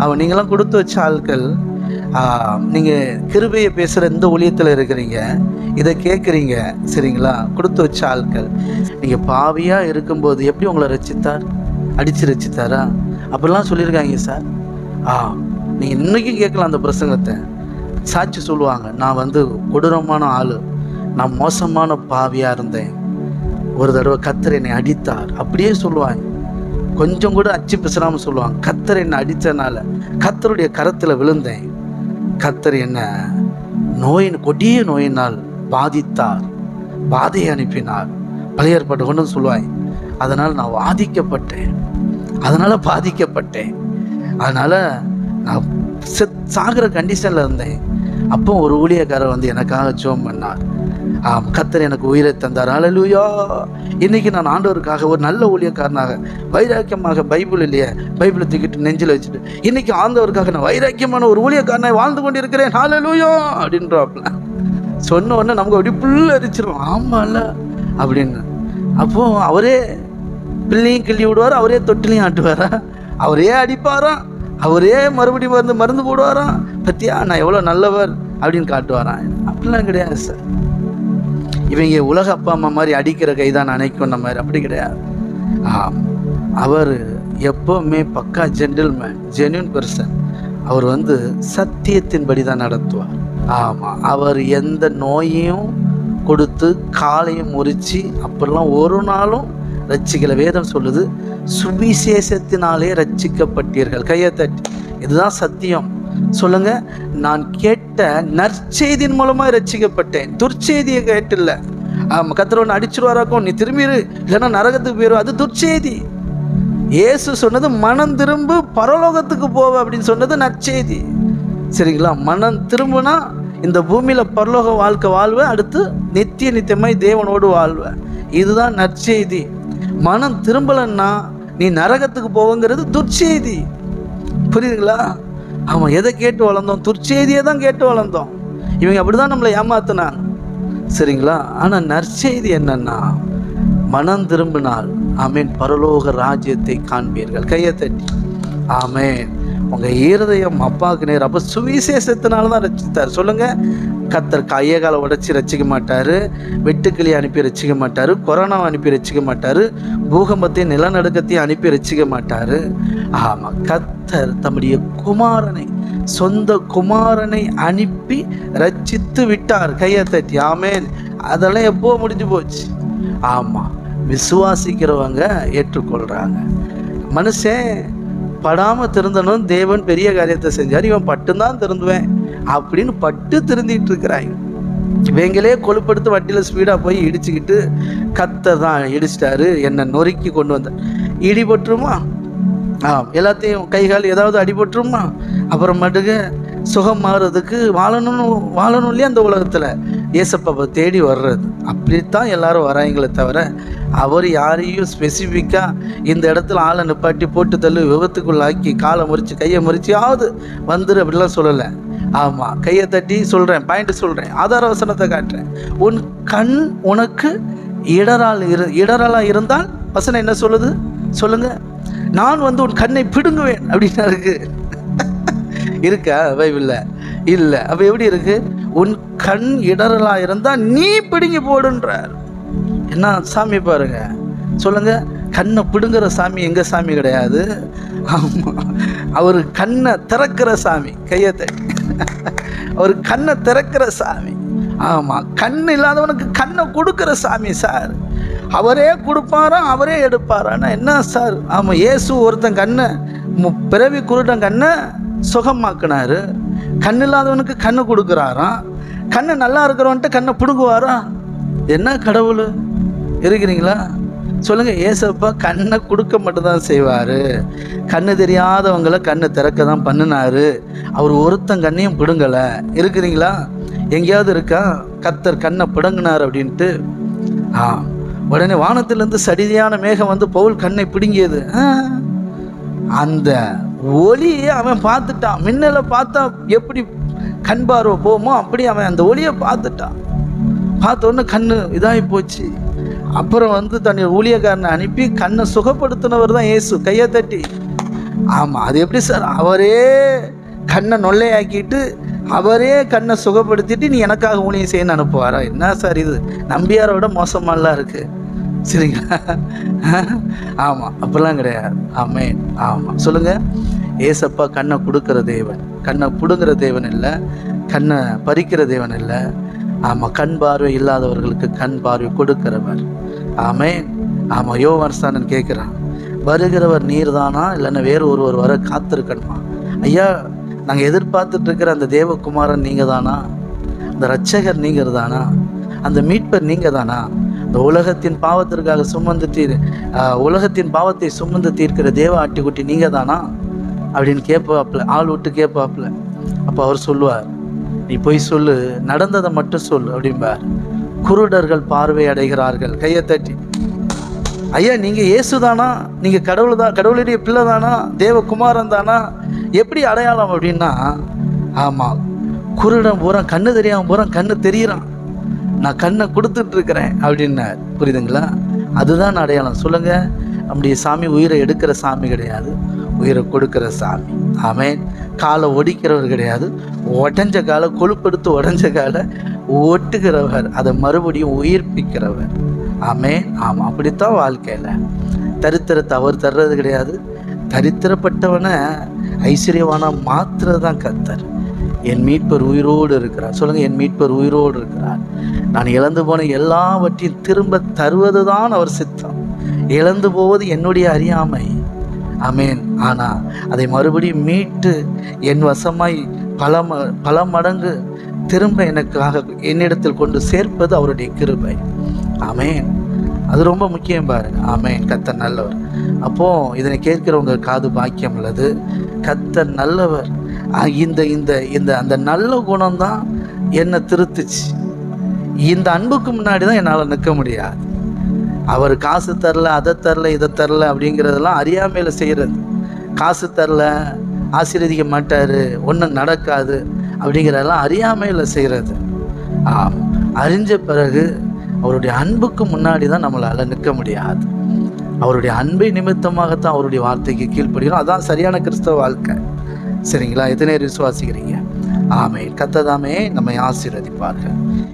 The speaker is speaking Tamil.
அவன் நீங்களாம் கொடுத்து வச்ச ஆட்கள் நீங்கள் கிருபையை பேசுகிற இந்த ஊழியத்தில் இருக்கிறீங்க இதை கேட்குறீங்க சரிங்களா? கொடுத்து வச்ச ஆட்கள் நீங்கள் பாவியாக இருக்கும்போது எப்படி உங்களை ரசித்தார்? அடித்து ரசித்தாரா? அப்படிலாம் சொல்லியிருக்காங்க சார். ஆ நீங்கள் இன்றைக்கும் கேட்கலாம் அந்த பிரசங்கத்தை. சாட்சி சொல்லுவாங்க நான் வந்து கொடூரமான ஆள் நான் மோசமான பாவியாக இருந்தேன். ஒரு தடவை கத்தர் என்னை அடித்தார் அப்படியே சொல்லுவாங்க. கொஞ்சம் கூட அச்சு பிசுறாமல் சொல்லுவாங்க. கத்தர் என்னை அடித்தனால கத்தருடைய கரத்தில் விழுந்தேன். கத்தர் என்ன நோயின் கொடிய நோயினால் பாதித்தார். பாதையை அனுப்பினார். பழைய ஏற்பாட்டை கொண்டு சொல்லுவாய் அதனால் நான் பாதிக்கப்பட்டேன் அதனால் பாதிக்கப்பட்டேன். அதனால் நான் செ சாகிற கண்டிஷனில் இருந்தேன். அப்போ ஒரு ஊழியக்காரர் வந்து எனக்காக ஜோம் பண்ணார். ஆம் கத்தர் எனக்கு உயிரை தந்தார். அலலுயா இன்னைக்கு நான் ஆண்டவருக்காக ஒரு நல்ல ஊழியக்காரனாக வைராக்கியமாக பைபிள் இல்லையே பைபிளை தூக்கிட்டு நெஞ்சில் வச்சுட்டு இன்னைக்கு ஆண்டவருக்காக நான் வைராக்கியமான ஒரு ஊழியக்காரனாக வாழ்ந்து கொண்டிருக்கிறேன். ஹalleluya அப்படின்றாப்ல. சொன்ன உடனே நமக்கு அப்படி புல் அரிச்சிரும். ஆமால அப்படின்னு. அப்போ அவரே பிள்ளையும் கிள்ளி விடுவார்? அவரே தொட்டிலையும் ஆட்டுவாரா? அவரே அடிப்பாராம் அவரே மறுபடியும் மருந்து மருந்து போடுவாராம் பத்தியா நான் எவ்வளோ நல்லவர் அப்படின்னு காட்டுவாராம் அப்படிலாம் கிடையாது சார். இவங்க உலக அப்பா அம்மா மாதிரி அடிக்கிற கை தான் நினைக்கும் நம்ம அப்படி கிடையாது. ஆம். அவர் எப்போவுமே பக்கா ஜென்டில்மேன் ஜென்யூன் பர்சன் அவர் வந்து சத்தியத்தின்படி தான் நடத்துவார். ஆமாம் அவர் எந்த நோயையும் கொடுத்து காலையும் முறித்து அப்படிலாம் ஒரு நாளும் ரச்சிக்கலை வேதம் சொல்லுது சுவிசேஷத்தினாலே ரச்சிக்கப்பட்டீர்கள் கையை தட்டி. இதுதான் சத்தியம். சொல்லுங்க நான் கேட்ட நற்செய்தியின் மூலமா ரசிக்கப்பட்டேன் துர்ச்செய்தியை கேட்டில்ல. ஆமா கத்திரவன் அடிச்சிருவாராக்கும். நீ திரும்பிடு இல்லைன்னா நரகத்துக்கு போயிடும் அது துர்ச்செய்தி. இயேசு சொன்னது மனம் திரும்பு பரலோகத்துக்கு போவ அப்படின்னு சொன்னது நற்செய்தி. சரிங்களா? மனம் திரும்புனா இந்த பூமியில பரலோக வாழ்க்கை வாழ்வேன் அடுத்து நித்திய நித்தியமாய் தேவனோடு வாழ்வேன் இதுதான் நற்செய்தி. மனம் திரும்பலன்னா நீ நரகத்துக்கு போவங்கிறது துர்ச்செய்தி. புரியுதுங்களா? ஆமாம் எதை கேட்டு வளர்ந்தோம்? துர்ச்செய்தியை தான் கேட்டு வளர்ந்தோம். இவங்க அப்படிதான் நம்மளை ஏமாத்தினாங்க. சரிங்களா? ஆனால் நற்செய்தி என்னன்னா மனம் திரும்பினால் ஆமேன் பரலோக ராஜ்யத்தை காண்பீர்கள். கையை தட்டி. ஆமேன். உங்கள் ஈரதயம் அப்பாவுக்கு நேர். அப்போ சுவிசேஷத்தினால தான் ரசித்தார் சொல்லுங்கள் கத்தர் கையை காலை உடச்சி ரசிக்க மாட்டார் வெட்டுக்கிளி அனுப்பி ரசிக்க மாட்டார் கொரோனாவை அனுப்பி ரசிக்க மாட்டார் பூகம்பத்தையும் நிலநடுக்கத்தையும் அனுப்பி ரசிக்க மாட்டார். ஆமாம் கத்தர் தம்முடைய குமாரனை சொந்த குமாரனை அனுப்பி ரச்சித்து விட்டார். கையை தட்டி ஆமேன். அதெல்லாம் எப்போ முடிஞ்சு போச்சு? ஆமாம் விசுவாசிக்கிறவங்க ஏற்றுக்கொள்கிறாங்க மனுஷன் படாமல் திருந்தணும் தேவன் பெரிய காரியத்தை செஞ்சார். இவன் பட்டுந்தான் திருந்துவேன். அப்படின்னு பட்டு திருந்திட்டு இருக்கிறாங்க. இவங்களே கொழுப்படுத்து வண்டியில் ஸ்பீடாக போய் இடிச்சுக்கிட்டு கத்தை தான் இடிச்சிட்டாரு. என்னை நொறுக்கி கொண்டு வந்தார். இடிபட்டுருமா ஆ எல்லாத்தையும் கை கால் ஏதாவது அடிபட்டுருமா அப்புறமேட்டுக்கு சுகம் மாறுறதுக்கு வாழணும்னு வாழணும் இல்லையா அந்த உலகத்தில்? ஏசப்பாவை தேடி வர்றது. அப்படித்தான் எல்லாரும் வராங்களே தவிர அவர் யாரையும் ஸ்பெசிஃபிக்காக இந்த இடத்துல ஆளை நிப்பாட்டி போட்டு தள்ளு விபத்துக்குள்ளாக்கி காலை முறித்து கையை முறிச்சியாவது வந்துரு அப்படிலாம் சொல்லலை. ஆமாம் கையை தட்டி சொல்கிறேன் பாயிண்ட் சொல்கிறேன் ஆதார வசனத்தை காட்டுறேன். உன் கண் உனக்கு இடரால் இரு இடரலாக இருந்தால் வசனம் என்ன சொல்லுது? சொல்லுங்க. நான் வந்து உன் கண்ணை பிடுங்குவேன் அப்படின்னு இருக்கு. இருக்கா? பைபிளில் இல்லை. அப்போ எப்படி இருக்கு? உன் கண் இடரலாக இருந்தால் நீ பிடுங்கி போடுன்றார். என்ன சாமி பாருங்க. சொல்லுங்கள் கண்ணை பிடுங்குற சாமி எங்கள் சாமி கிடையாது. ஆமாம் அவர் கண்ணை திறக்கிற சாமி கையை அவர் கண்ணை திறக்கிற சாமி. ஆமாம் கண் இல்லாதவனுக்கு கண்ணை கொடுக்குற சாமி சார். அவரே கொடுப்பாராம் அவரே எடுப்பாரான்னா என்ன சார்? ஆமாம் இயேசு ஒருத்தன் கண்ணை மு- பிறவி குருடன் கண்ணை சுகமாக்குனாரு. கண் இல்லாதவனுக்கு கண்ணை கொடுக்குறாராம் கண்ணை நல்லா இருக்கிறவன்ட்டு கண்ணை பிடுங்குவாரா? என்ன கடவுள்? இருக்கிறீங்களா? சொல்லுங்க ஏசப்பா கண்ணை கொடுக்க மட்டும்தான் செய்வார். கண்ணு தெரியாதவங்களை கண்ணை திறக்க தான் பண்ணினார். அவர் ஒருத்தன் கண்ணையும் பிடுங்கலை. இருக்கிறீங்களா? எங்கேயாவது இருக்கா? கத்தர் கண்ணை பிடுங்கினார் அப்படின்ட்டு. ஆ உடனே வானத்திலிருந்து சடிதியான மேகம் வந்து பவுல் கண்ணை பிடுங்கியது. ஆ, அந்த ஒளியை அவன் பார்த்துட்டான். மின்னலை பார்த்தா எப்படி கண் பார்வை போமோ அப்படி அவன் அந்த ஒளியை பார்த்துட்டான். பார்த்த உடனே கண்ணு இதாகி போச்சு. அப்புறம் வந்து தன்னுடைய ஊழியக்காரனை அனுப்பி கண்ணை சுகப்படுத்தினவர் தான் இயேசு கையை தட்டி. ஆமாம் அது எப்படி சார்? அவரே கண்ணை நொல்லையாக்கிட்டு அவரே கண்ணை சுகப்படுத்திட்டு நீ எனக்காக ஊழியம் செய்யணும்னு அனுப்புவாரா? என்ன சார் இது? நம்பியாரோட மோசமாலாம் இருக்குது சரிங்களா? ஆமாம் அப்படிலாம் கிடையாது. ஆமென். ஆமாம் சொல்லுங்கள் ஏசப்பா கண்ணை கொடுக்குற தேவன். கண்ணை பிடுங்குற தேவன் இல்லை. கண்ணை பறிக்கிற தேவன் இல்லை. ஆமாம் கண் பார்வை இல்லாதவர்களுக்கு கண் பார்வை கொடுக்கிறவர். ஆமேன். ஆமாம் யோவான்ஸ்தானன் கேட்குறான் வருகிறவர் நீர் தானா இல்லைன்னா வேறு ஒருவர் வர காத்திருக்கணுமா? ஐயா நாங்கள் எதிர்பார்த்துட்டு இருக்கிற அந்த தேவகுமாரன் நீங்கள் தானா அந்த ரட்சகர் நீங்கள் தானா அந்த மீட்பர் நீங்கள் தானா இந்த உலகத்தின் பாவத்திற்காக சுமந்து தீர் உலகத்தின் பாவத்தை சுமந்து தீர்க்கிற தேவ ஆட்டிக்குட்டி நீங்கள் தானா அப்படின்னு கேட்பாப்புல ஆள் விட்டு கேட்பாப்புல அப்போ அவர் சொல்லுவார் நீ போய் சொல்லு நடந்ததை மட்டும் சொல் அப்படிம்பார். குருடர்கள் பார்வை அடைகிறார்கள். கையை தட்டி. ஐயா நீங்கள் இயேசு தானா? நீங்கள் கடவுள் தான் கடவுளுடைய பிள்ளை தானா? தேவகுமாரன் தானா? எப்படி அடையாளம் அப்படின்னா ஆமாம் குருடன் பூரா கண்ணு தெரியாமல் பூரா கண்ணு தெரியிறான். நான் கண்ணை கொடுத்துட்டு இருக்கிறேன் அப்படின்னார். புரியுதுங்களா? அதுதான் அடையாளம். சொல்லுங்க. நம்முடைய சாமி உயிரை எடுக்கிற சாமி கிடையாது. உயிரை கொடுக்கிற சாமி. ஆமேன். காலை ஒடிக்கிறவர் கிடையாது. உடஞ்ச காலை கொழுப்பெடுத்து உடஞ்ச காலை ஓட்டுகிறவர் அதை மறுபடியும் உயிர்ப்பிக்கிறவர். ஆமே ஆமாம் அப்படித்தான் வாழ்க்கையில். தரித்திரத்தை அவர் தர்றது கிடையாது. தரித்திரப்பட்டவனை ஐஸ்வர்யவானா மாத்துறது தான் கத்தர் என் மீட்பர் உயிரோடு இருக்கிறார். சொல்லுங்கள் என் மீட்பர் உயிரோடு இருக்கிறார். நான் இழந்து போன எல்லாவற்றையும் திரும்ப தருவது தான் அவர் சித்தம். இழந்து போவது என்னுடைய அறியாமை. அமேன் ஆனால் அதை மறுபடியும் மீட்டு என் வசமாய் பல ம பல மடங்கு திரும்ப எனக்காக என்னிடத்தில் கொண்டு சேர்ப்பது அவருடைய கிருபை. ஆமென். அது ரொம்ப முக்கியம் பாருங்க. அமேன் கத்தர் நல்லவர். அப்போ இதனை கேட்கிறவங்க காது பாக்கியம் உள்ளது. கத்தர் நல்லவர். இந்த இந்த இந்த அந்த நல்ல குணம் தான் என்னை திருத்துச்சு. இந்த அன்புக்கு முன்னாடி தான் என்னால் நிற்க முடியாது. அவர் காசு தரல அதை தரல இதை தரல அப்படிங்கிறதெல்லாம் அறியாமையில் செய்கிறது காசு தரல ஆசீர்வதிக்க மாட்டார் ஒன்றும் நடக்காது. அப்படிங்கிறதெல்லாம் அறியாமையில் செய்கிறது ஆம். அறிஞ்ச பிறகு அவருடைய அன்புக்கு முன்னாடி தான் நம்மளால் நிற்க முடியாது. அவருடைய அன்பை நிமித்தமாகத்தான் அவருடைய வார்த்தைக்கு கீழ்ப்படுகிறோம். அதான் சரியான கிறிஸ்தவ வாழ்க்கை. சரிங்களா? எத்தனை விசுவாசிக்கிறீங்க? ஆமே கத்ததாமே நம்மை ஆசீர்வதிப்பார்கள்.